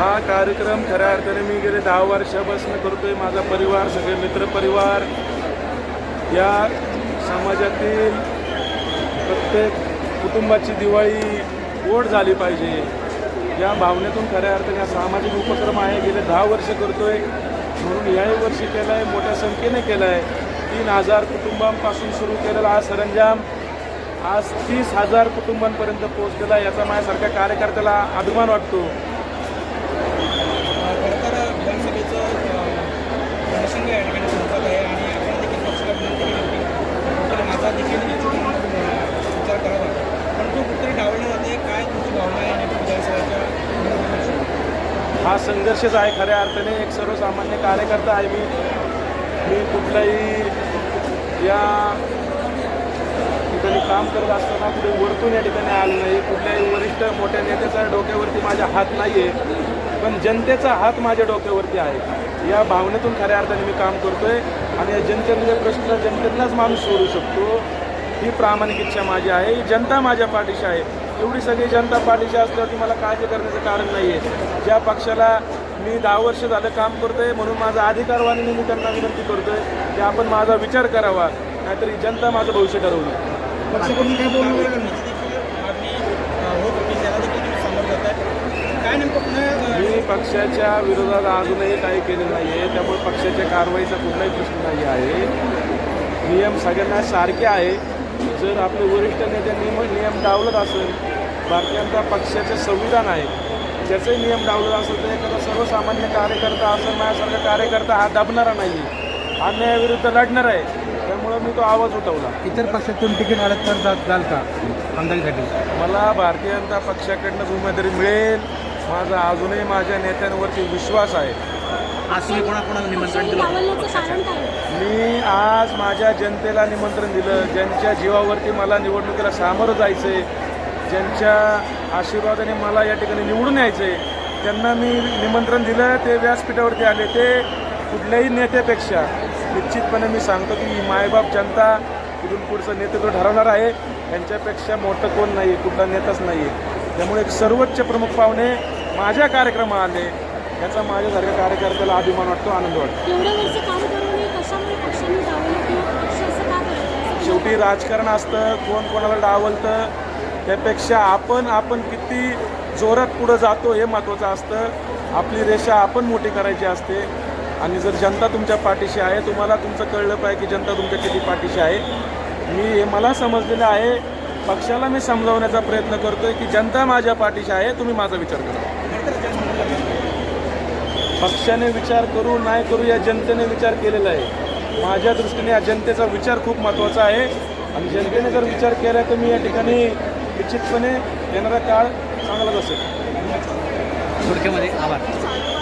हा कार्यक्रम खऱ्या अर्थाने मी गेले दहा वर्षापासून करतोय. माझा परिवार सगळे मित्रपरिवार या समाजातील प्रत्येक कुटुंबाची दिवाळी गोड झाली पाहिजे. या भावनेतून खऱ्या अर्थाने हा सामाजिक उपक्रम आहे. गेले दहा वर्ष करतोय. म्हणून याही वर्षी केला आहे मोठ्या संख्येने केला आहे तीन हजार कुटुंबांपासून सुरू केलेला हा सरंजाम आज तीस हजार कुटुंबांपर्यंत पोहोचलेला आहे. याचा माझ्यासारख्या कार्यकर्त्याला अभिमान वाटतो. या ठिकाणी संपत आहे आणि आपण देखील पक्षाला विनंती केली होती तर माझा देखील इच्छुक विचार करावा पण तो कुठेतरी डावलला जाते काय तुमची भावना आहे आणि विधानसभेच्या हा संघर्षच आहे खऱ्या अर्थाने. एक सर्वसामान्य कार्यकर्ता आहे मी. मी कुठलाही या ठिकाणी काम करत असताना कुठे वरतून या ठिकाणी आलं नाही. कुठल्याही वरिष्ठ मोठ्या नेत्याच्या डोक्यावरती माझ्या हात नाही आहे पण जनतेचा हात माझ्या डोक्यावरती आहे. या भावनेतून खऱ्या अर्थाने मी काम करतोय आणि या जनतेतले प्रश्न जनतेतलाच माणूस सोडू शकतो. ही प्रामाणिक इच्छा माझी आहे. ही जनता माझ्या पाठीशी आहे. एवढी सगळी जनता पाठीशी असल्यावरती मला काळजी करण्याचं कारण नाही आहे ज्या पक्षाला मी दहा वर्ष झालं काम करतोय म्हणून माझा अधिकारवाणीने मी त्यांना विनंती करतोय की आपण माझा विचार करावा. नाहीतरी जनता माझं भविष्य ठरवलं. पक्षाकडून काय बोलणं वगैरे करण्याची देखील मागणी अ, होत होती त्याला देखील तुम्ही समोर जात आहे काय नेमकं पुन्हा अ, मी पक्षाच्या विरोधात अजूनही काही केलेलं नाही आहे त्यामुळे पक्षाच्या कारवाईचा कुठलाही प्रश्न नाही आहे. नियम सगळ्यांना सारखे आहे. जर आपले वरिष्ठ नेत्यांनी मग नियम डावलत असेल भारतीय जनता पक्षाचे संविधान आहे ज्याचे नियम डावलत असेल तर एखादा सर्वसामान्य कार्यकर्ता असेल माझ्यासारखा कार्यकर्ता हा दबणारा नाही आहे अन्यायाविरुद्ध लढणार आहे. त्यामुळं मी तो आवाज उठवला. इतर पक्षातून तिकीट आलं तर जाल का? आमदारीसाठी. मला भारतीय जनता पक्षाकडनं उमेदवारी मिळेल. माझा अजूनही माझ्या नेत्यांवरती विश्वास आहे. आज तुम्ही कोणाकोणाला निमंत्रण दिलं? मी आज माझ्या जनतेला निमंत्रण दिलं. ज्यांच्या जीवावरती मला निवडणुकीला सामोरं जायचं आहे ज्यांच्या आशीर्वादाने मला या ठिकाणी निवडून यायचं आहे त्यांना मी निमंत्रण दिलं. ते व्यासपीठावरती आले. ते कुठल्याही नेत्यापेक्षा निश्चितपणे मी सांगतो की ही मायबाप जनता इथून पुढचं नेतृत्व ठरवणार आहे. यांच्यापेक्षा मोठं कोण नाही आहे कुठला नेताच नाही आहे त्यामुळे एक सर्वोच्च प्रमुख पाहुणे माझ्या कार्यक्रमात आले याचा माझ्यासारख्या कार्यकर्त्याला अभिमान वाटतो आनंद वाटतो. शेवटी राजकारण असतं कोण कोणाला डावलतं त्यापेक्षा आपण आपण किती जोरात पुढं जातो हे महत्त्वाचं असतं. आपली रेषा आपण मोठी करायची असते. आणि जर जनता तुमच्या पाठीशी आहे तुम्हाला तुमचं कळलं पाहिजे की जनता तुमच्या किती पाठीशी आहे. मी हे मला समजलेलं आहे. पक्षाला मी समजावण्याचा प्रयत्न करतोय की जनता माझ्या पाठीशी आहे तुम्ही माझा विचार करा. पक्षाने विचार करू नाही करू या जनतेने विचार केलेला आहे. माझ्या दृष्टीने या जनतेचा विचार खूप महत्त्वाचा आहे. आणि जनतेने जर विचार केला तर मी या ठिकाणी निश्चितपणे येणारा काळ चांगलाच असेल. थोडक्यामध्ये आभार.